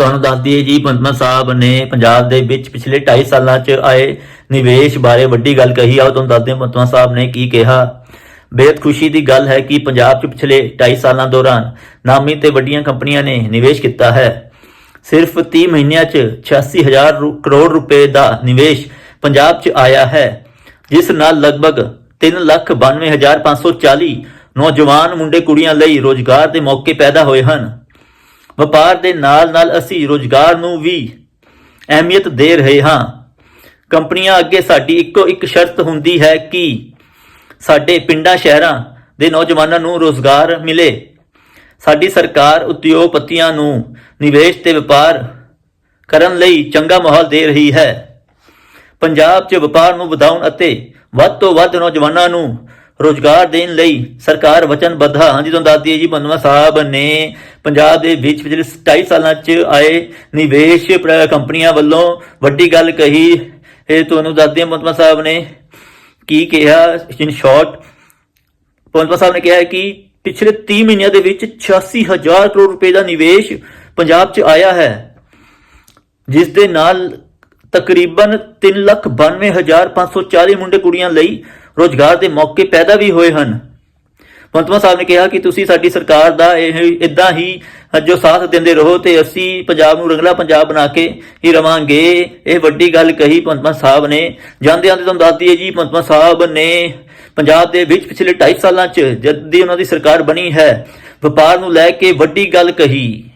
ਤੁਹਾਨੂੰ ਦੱਸ ਦਈਏ ਜੀ ਪੰਤਮਾ ਸਾਹਿਬ ਨੇ ਪੰਜਾਬ ਦੇ ਵਿੱਚ ਪਿਛਲੇ 2.5 ਸਾਲਾਂ 'ਚ ਆਏ ਨਿਵੇਸ਼ ਬਾਰੇ ਵੱਡੀ ਗੱਲ ਕਹੀ। ਆ ਉਹ ਤੁਹਾਨੂੰ ਦੱਸਦੇ ਹਾਂ ਪੰਤਮਾ ਸਾਹਿਬ ਨੇ ਕੀ ਕਿਹਾ। ਬੇहद ਖੁਸ਼ੀ ਦੀ ਗੱਲ ਹੈ ਕਿ ਪੰਜਾਬ 'ਚ ਪਿਛਲੇ 2.5 ਸਾਲਾਂ ਦੌਰਾਨ ਨਾਮੀ ਤੇ ਵੱਡੀਆਂ ਕੰਪਨੀਆਂ ਨੇ ਨਿਵੇਸ਼ ਕੀਤਾ ਹੈ। ਸਿਰਫ 30 ਮਹੀਨਿਆਂ 'ਚ 86000 ਰੂ- ਕਰੋੜ ਰੁਪਏ ਦਾ ਨਿਵੇਸ਼ ਪੰਜਾਬ 'ਚ ਆਇਆ ਹੈ, ਜਿਸ ਨਾਲ ਲਗਭਗ 392540 ਨੌਜਵਾਨ ਮੁੰਡੇ ਕੁੜੀਆਂ ਲਈ ਰੋਜ਼ਗਾਰ ਦੇ ਮੌਕੇ ਪੈਦਾ ਹੋਏ ਹਨ। ਵਪਾਰ ਦੇ ਨਾਲ-ਨਾਲ ਅਸੀਂ ਰੋਜ਼ਗਾਰ ਨੂੰ ਵੀ ਅਹਿਮੀਅਤ ਦੇ ਰਹੇ ਹਾਂ। ਕੰਪਨੀਆਂ ਅੱਗੇ ਸਾਡੀ ਇੱਕੋ ਇੱਕ ਸ਼ਰਤ ਹੁੰਦੀ ਹੈ ਕਿ ਸਾਡੇ ਪਿੰਡਾਂ, ਸ਼ਹਿਰਾਂ ਦੇ ਨੌਜਵਾਨਾਂ ਨੂੰ ਰੋਜ਼ਗਾਰ ਮਿਲੇ। ਸਾਡੀ ਸਰਕਾਰ ਉਦਯੋਗਪਤੀਆਂ ਨੂੰ ਨਿਵੇਸ਼ ਤੇ ਵਪਾਰ ਕਰਨ ਲਈ ਚੰਗਾ ਮਾਹੌਲ ਦੇ ਰਹੀ ਹੈ। ਪੰਜਾਬ 'ਚ ਵਪਾਰ ਨੂੰ ਵਧਾਉਣ ਅਤੇ ਵੱਧ ਤੋਂ ਵੱਧ ਨੌਜਵਾਨਾਂ ਨੂੰ ਰੋਜ਼ਗਾਰ ਦੇਣ ਲਈ ਸਰਕਾਰ ਵਚਨਬੱਧ ਹੈ। ਹਾਂਜੀ ਤੁਹਾਨੂੰ ਦੱਸ ਦਈਏ ਜੀ ਬੰਦਵਾ ਸਾਹਿਬ ਨੇ ਪੰਜਾਬ ਦੇ ਵਿੱਚ ਪਿਛਲੇ 27 ਸਾਲਾਂ 'ਚ ਆਏ ਨਿਵੇਸ਼ ਕੰਪਨੀਆਂ ਵੱਲੋਂ ਵੱਡੀ ਗੱਲ ਕਹੀ। ਇਹ ਤੁਹਾਨੂੰ ਦੱਸਦੇ ਦਈਏ ਬੰਦਵਾ ਸਾਹਿਬ ਨੇ ਕੀ ਕਿਹਾ। ਇਨ ਸ਼ਾਰਟ ਪੰਤਵਾ ਸਾਹਿਬ ਨੇ ਕਿਹਾ ਕਿ ਪਿਛਲੇ 30 ਮਹੀਨਿਆਂ ਦੇ ਵਿੱਚ 86000 ਕਰੋੜ ਰੁਪਏ ਦਾ ਨਿਵੇਸ਼ ਪੰਜਾਬ 'ਚ ਆਇਆ ਹੈ, ਜਿਸ ਦੇ ਨਾਲ ਤਕਰੀਬਨ 392540 ਮੁੰਡੇ ਕੁੜੀਆਂ ਲਈ ਰੋਜ਼ਗਾਰ ਦੇ ਮੌਕੇ ਪੈਦਾ ਵੀ ਹੋਏ ਹਨ। ਪੰਤਵਾ ਸਾਹਿਬ ਨੇ ਕਿਹਾ ਕਿ ਤੁਸੀਂ ਸਾਡੀ ਸਰਕਾਰ ਦਾ ਇਹ ਇਦਾਂ ਹੀ ਜੋ ਸਾਥ ਦਿੰਦੇ ਰਹੋ ਤੇ ਅਸੀਂ ਪੰਜਾਬ ਨੂੰ ਰੰਗਲਾ ਪੰਜਾਬ ਬਣਾ ਕੇ ਹੀ ਰਵਾਂਗੇ। ਇਹ ਵੱਡੀ ਗੱਲ ਕਹੀ ਪੰਤਵਾ ਸਾਹਿਬ ਨੇ। ਜਾਂਦੇ ਜਾਂਦੇ ਤੁਹਾਨੂੰ ਦੱਸ ਦਈਏ ਜੀ ਪੰਤਵਾ ਸਾਹਿਬ ਨੇ ਪੰਜਾਬ ਦੇ ਵਿੱਚ ਪਿਛਲੇ 2.5 ਸਾਲਾਂ 'ਚ ਜਦ ਦੀ ਉਹਨਾਂ ਦੀ ਸਰਕਾਰ ਬਣੀ ਹੈ, ਵਪਾਰ ਨੂੰ ਲੈ ਕੇ ਵੱਡੀ ਗੱਲ ਕਹੀ।